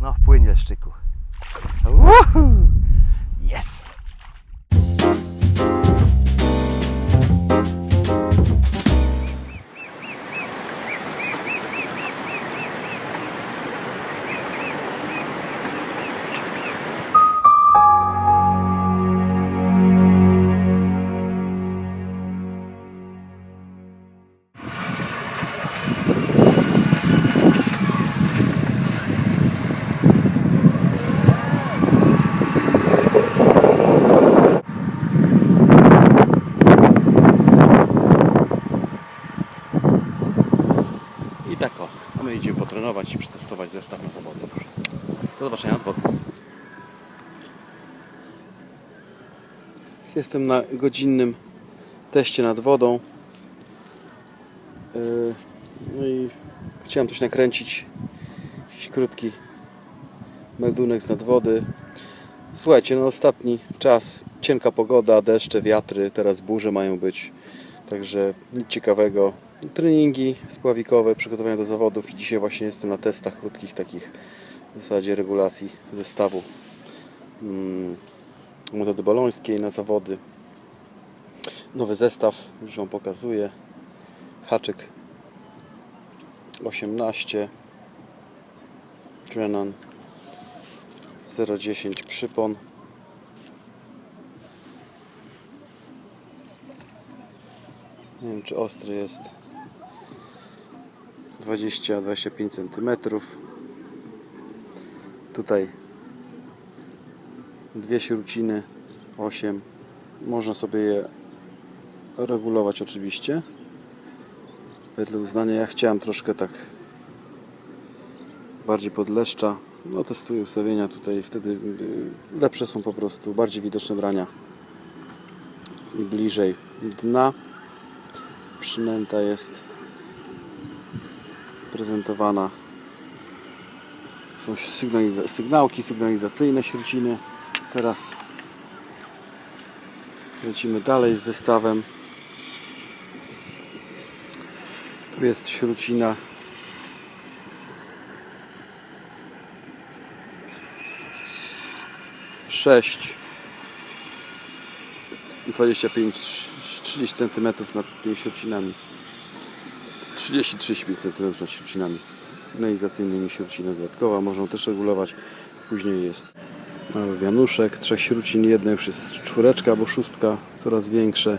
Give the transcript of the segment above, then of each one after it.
No, płynie szczyku. Woohoo! Yes! I przetestować zestaw na zawody. Do zobaczenia nad wodą. Jestem na godzinnym teście nad wodą. Yy, No i chciałem coś nakręcić. Jakiś krótki meldunek z nadwody. Słuchajcie, no ostatni czas, cienka pogoda, deszcze, wiatry, teraz burze mają być. Także nic ciekawego. Treningi spławikowe, przygotowania do zawodów i dzisiaj właśnie jestem na testach krótkich takich w zasadzie regulacji zestawu mm, metody bolońskiej na zawody. Nowy zestaw, już Wam pokazuję. Haczyk 18 Drenan 010 przypon Nie wiem czy ostry jest 20-25 cm. Tutaj dwie śruciny 8. Można sobie je regulować oczywiście. Wedle uznania ja chciałem troszkę tak bardziej pod leszcza. No testuję ustawienia tutaj, wtedy y, lepsze są po prostu, bardziej widoczne brania i bliżej dna przynęta jest prezentowana. Są sygnaliza- sygnałki sygnalizacyjne śruciny. Teraz lecimy dalej z zestawem. Tu jest śrucina. Sześć 25 30 cm nad tymi śrucinami. 30-35 cm nad śrucinami. Sygnalizacyjnymi śrucina dodatkowa. Można też regulować. Później jest mały wianuszek, trzech śrucin. Jedna już jest czwóreczka albo szóstka, coraz większe.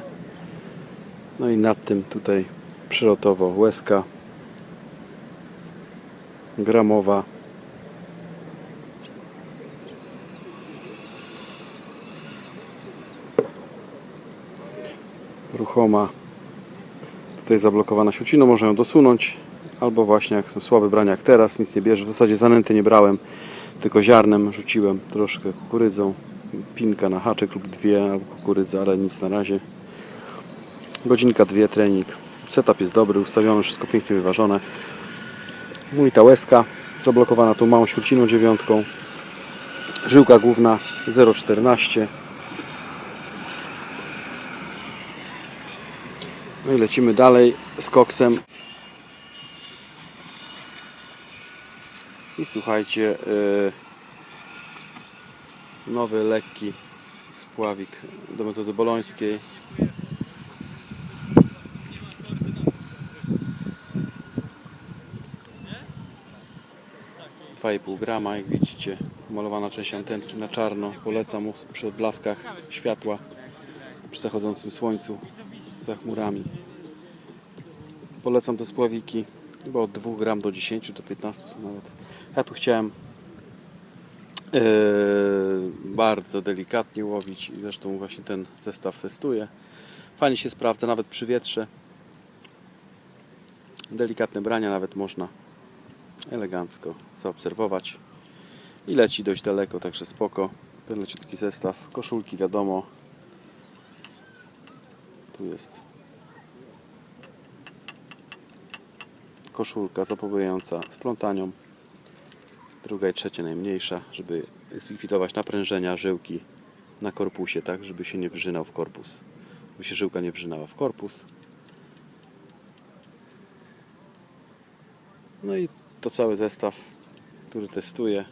No i nad tym tutaj przyrotowo łezka gramowa. ruchoma tutaj zablokowana siuciną, można ją dosunąć. Albo właśnie jak są słabe brania jak teraz, nic nie bierze, w zasadzie zanęty nie brałem tylko ziarnem rzuciłem troszkę kukurydzą. Pinka na haczyk lub dwie albo kukurydza, ale nic na razie. Godzinka, dwie trening. Setup jest dobry, ustawione, wszystko pięknie wyważone. Mój ta łezka zablokowana tą małą siuciną dziewiątką. Żyłka główna 0,14 No i lecimy dalej z koksem. I słuchajcie, yy, nowy lekki spławik do metody bolońskiej. Pół grama, jak widzicie, malowana część antenki na czarno. Polecam przy odblaskach światła przy zachodzącym słońcu za chmurami. Polecam te spławiki, chyba od 2 gram do 10 do 15 są nawet. Ja tu chciałem yy, bardzo delikatnie łowić i zresztą właśnie ten zestaw testuję. Fajnie się sprawdza nawet przy wietrze. Delikatne brania nawet można elegancko zaobserwować. I leci dość daleko, także spoko. Ten leciutki zestaw. Koszulki wiadomo. Tu jest koszulka zapobiegająca splątaniom. Druga i trzecia najmniejsza, żeby zlikwidować naprężenia żyłki na korpusie, tak, żeby się nie wrzynał w korpus. Żeby się żyłka nie wrzynała w korpus. No i to cały zestaw, który testuję.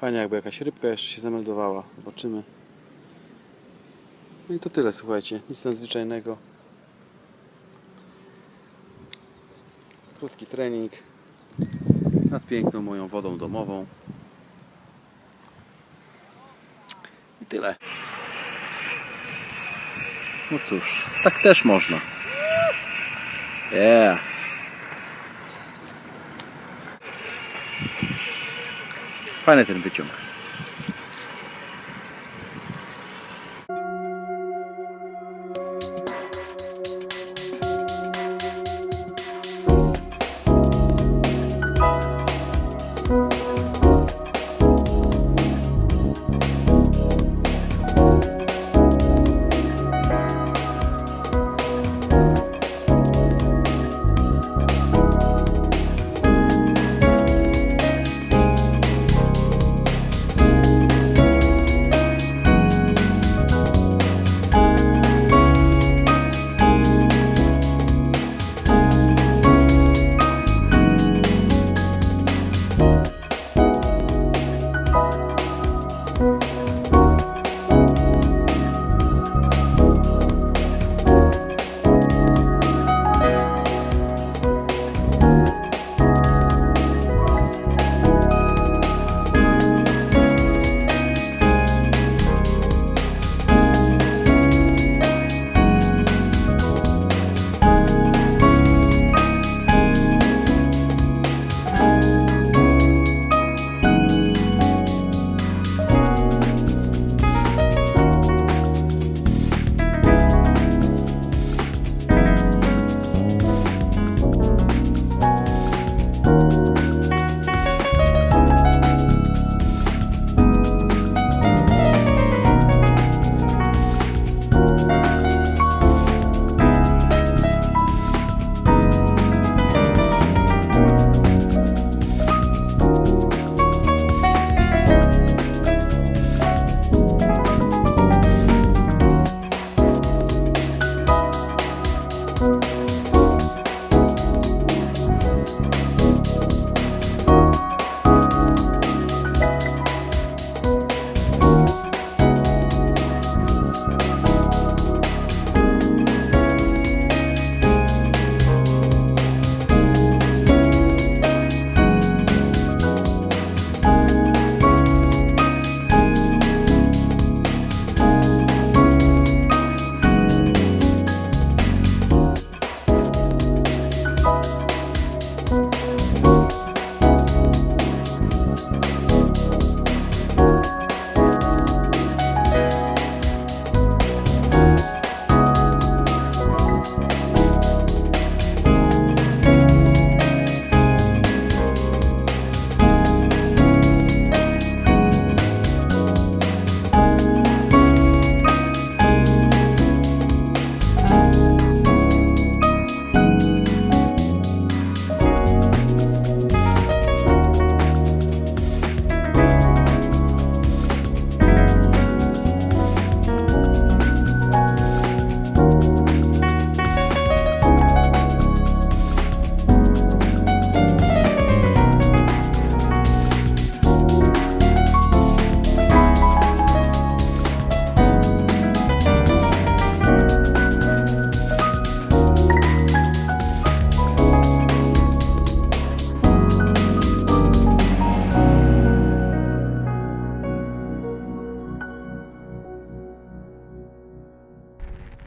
Fajnie jakby jakaś rybka jeszcze się zameldowała. Zobaczymy. No i to tyle, słuchajcie. Nic nadzwyczajnego. Krótki trening nad piękną moją wodą domową. I tyle. No cóż, tak też można. Yeah. Fajny ten wyciąg.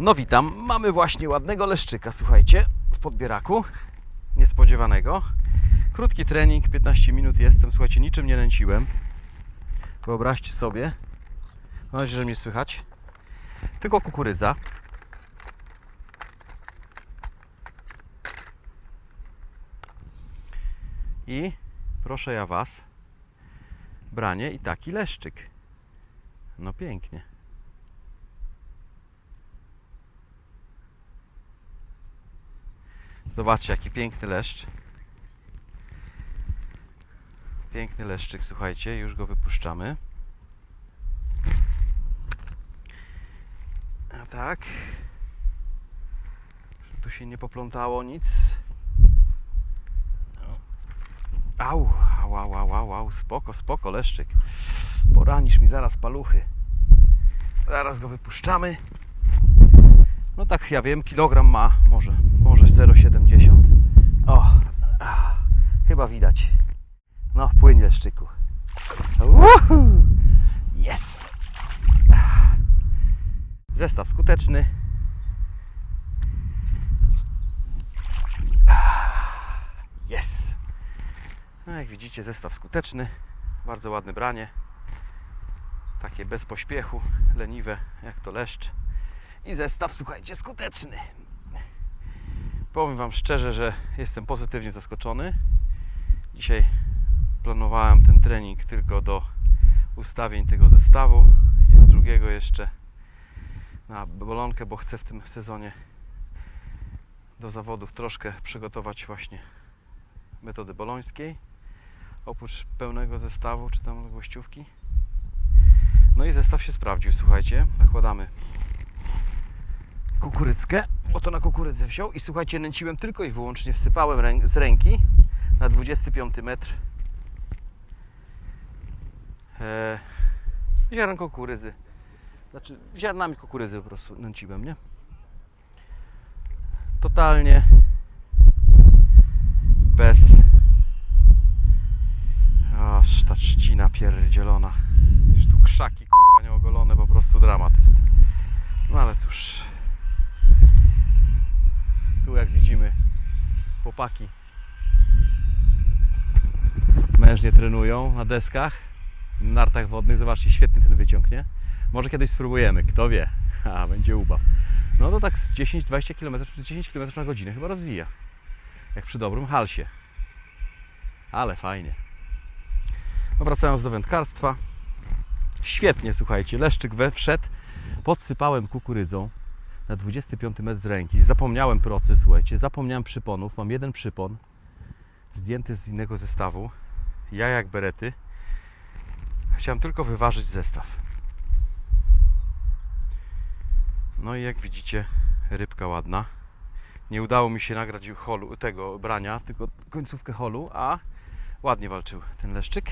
No witam, mamy właśnie ładnego leszczyka, słuchajcie, w podbieraku, niespodziewanego. Krótki trening, 15 minut jestem, słuchajcie, niczym nie nęciłem. Wyobraźcie sobie, mam nadzieję, że mnie słychać. Tylko kukurydza. I proszę ja Was, branie i taki leszczyk. No pięknie. Zobaczcie, jaki piękny leszcz. Piękny leszczyk, słuchajcie, już go wypuszczamy. A tak. Tu się nie poplątało nic. No. Au, au, au, au, au, au, spoko, spoko, leszczyk. Poranisz mi zaraz paluchy. Zaraz go wypuszczamy. No tak, ja wiem, kilogram ma, może, może 0,70. O, ah, chyba widać. No, płyń leszczyku. Uhu! Yes! Zestaw skuteczny. Yes! No jak widzicie, zestaw skuteczny. Bardzo ładne branie. Takie bez pośpiechu, leniwe, jak to leszcz. I zestaw, słuchajcie, skuteczny. Powiem Wam szczerze, że jestem pozytywnie zaskoczony. Dzisiaj planowałem ten trening tylko do ustawień tego zestawu drugiego jeszcze na bolonkę, bo chcę w tym sezonie do zawodów troszkę przygotować właśnie metody bolońskiej oprócz pełnego zestawu czy tam gościówki no i zestaw się sprawdził słuchajcie nakładamy kukurydzkę. Bo to na kukurydzę wziął i słuchajcie nęciłem tylko i wyłącznie wsypałem rę- z ręki na 25 metr. E, ziarnko kukurydzy. Znaczy ziarnami kukurydzy po prostu nęciłem, nie? Totalnie bez aż ta trzcina pierdzielona. Już tu krzaki kurwa nieogolone po prostu dramat jest. No ale cóż tu jak widzimy chłopaki mężnie trenują na deskach nartach wodnych zobaczcie świetny ten wyciąg nie może kiedyś spróbujemy, kto wie. A, będzie ubaw. No to tak z 10-20 km czy 10 km na godzinę chyba rozwija. Jak przy dobrym halsie. Ale fajnie. No wracając do wędkarstwa. Świetnie, słuchajcie. Leszczyk we wszedł. Podsypałem kukurydzą na 25 metr z ręki. Zapomniałem procy, słuchajcie. Zapomniałem przyponów. Mam jeden przypon zdjęty z innego zestawu. Ja jak berety. Chciałem tylko wyważyć zestaw. No i jak widzicie, rybka ładna. Nie udało mi się nagrać holu, tego brania, tylko końcówkę holu, a ładnie walczył ten leszczyk.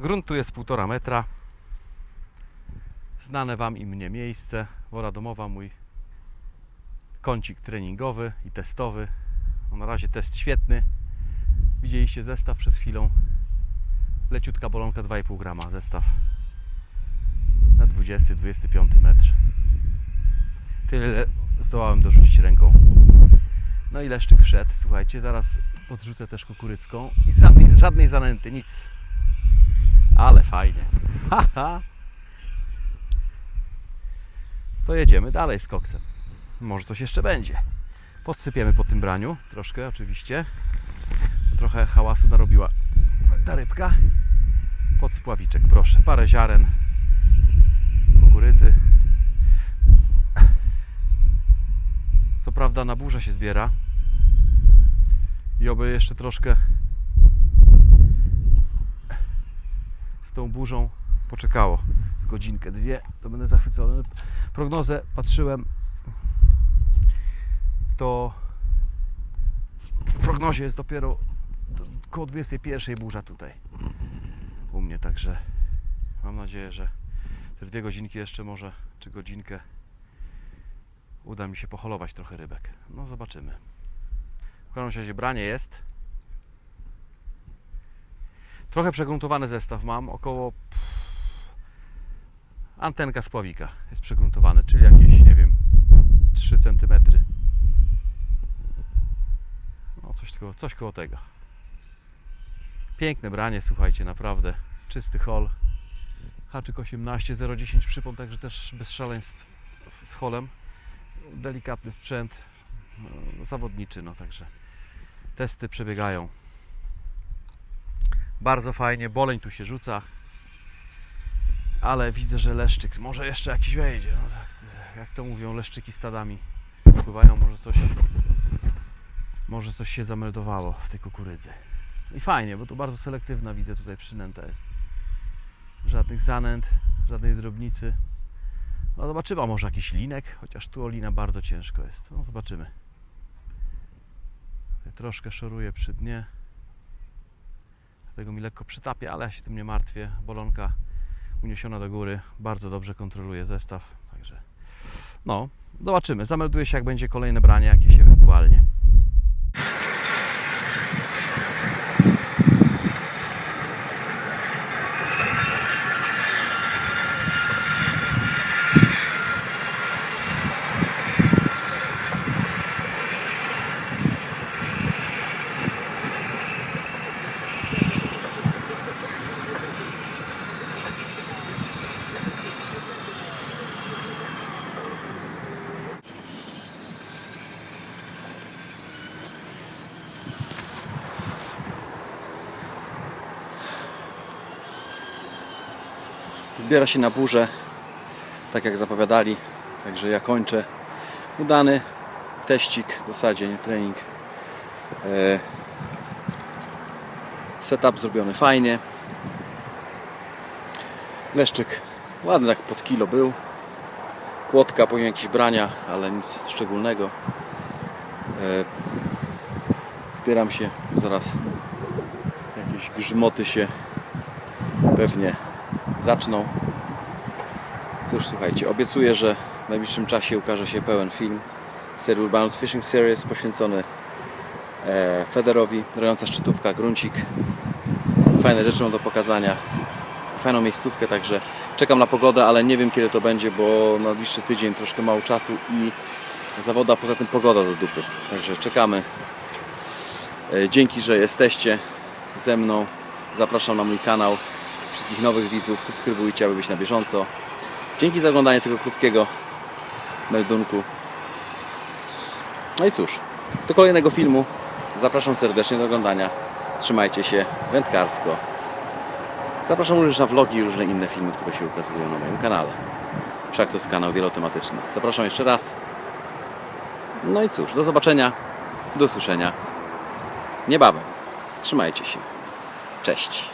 Grunt tu jest 1,5 metra. Znane Wam i mnie miejsce. Wora domowa, mój kącik treningowy i testowy. No na razie test świetny. Widzieliście zestaw przed chwilą. Leciutka bolonka 2,5 grama zestaw na 20-25 metr. Tyle zdołałem dorzucić ręką. No i leszczyk wszedł, słuchajcie, zaraz podrzucę też kukurycką i żadnej, żadnej zanęty, nic. Ale fajnie. Haha. To jedziemy dalej z koksem. Może coś jeszcze będzie. Podsypiemy po tym braniu, troszkę oczywiście. Trochę hałasu narobiła ta rybka. Pod spławiczek, proszę. Parę ziaren kukurydzy. Co prawda na burzę się zbiera. I oby jeszcze troszkę z tą burzą poczekało. Z godzinkę, dwie, to będę zachwycony. Prognozę patrzyłem. To w prognozie jest dopiero do- koło 21 burza tutaj u mnie, także mam nadzieję, że te dwie godzinki jeszcze może, czy godzinkę uda mi się poholować trochę rybek. No zobaczymy. W każdym razie branie jest. Trochę przegruntowany zestaw mam, około antenka spławika jest przegruntowany, czyli jakieś, nie wiem, 3 cm. Coś, koło, coś koło tego. Piękne branie, słuchajcie, naprawdę. Czysty hol. Haczyk 18, 0,10 przypon, także też bez szaleństw z holem. Delikatny sprzęt, no, zawodniczy, no także testy przebiegają. Bardzo fajnie, boleń tu się rzuca, ale widzę, że leszczyk, może jeszcze jakiś wejdzie, no tak, jak to mówią, leszczyki stadami pływają, może coś, może coś się zameldowało w tej kukurydzy. I fajnie, bo tu bardzo selektywna widzę tutaj przynęta jest. Żadnych zanęt, żadnej drobnicy. No zobaczymy, a może jakiś linek, chociaż tu o lina bardzo ciężko jest. No zobaczymy. Troszkę szoruję przy dnie. Dlatego mi lekko przytapia, ale ja się tym nie martwię. Bolonka uniesiona do góry. Bardzo dobrze kontroluje zestaw. Także no, zobaczymy. Zamelduję się, jak będzie kolejne branie jakieś ewentualnie. Zbiera się na burzę, tak jak zapowiadali. Także ja kończę. Udany teścik w zasadzie, nie trening. E, Setup zrobiony fajnie. Leszczyk ładny, tak pod kilo był. Płotka, powiem jakieś brania, ale nic szczególnego. E, Zbieram się, zaraz jakieś grzmoty się pewnie zaczną. Cóż, słuchajcie, obiecuję, że w najbliższym czasie ukaże się pełen film serii Urbanus Fishing Series poświęcony e, Federowi, rojąca szczytówka, gruncik. Fajne rzeczy mam do pokazania. Fajną miejscówkę, także czekam na pogodę, ale nie wiem kiedy to będzie, bo na najbliższy tydzień troszkę mało czasu i zawoda, poza tym pogoda do dupy. Także czekamy. E, Dzięki, że jesteście ze mną. Zapraszam na mój kanał wszystkich nowych widzów. Subskrybujcie, aby być na bieżąco. Dzięki za oglądanie tego krótkiego meldunku. No i cóż, do kolejnego filmu. Zapraszam serdecznie do oglądania. Trzymajcie się wędkarsko. Zapraszam również na vlogi i różne inne filmy, które się ukazują na moim kanale. Wszak to jest kanał wielotematyczny. Zapraszam jeszcze raz. No i cóż, do zobaczenia, do usłyszenia niebawem. Trzymajcie się. Cześć.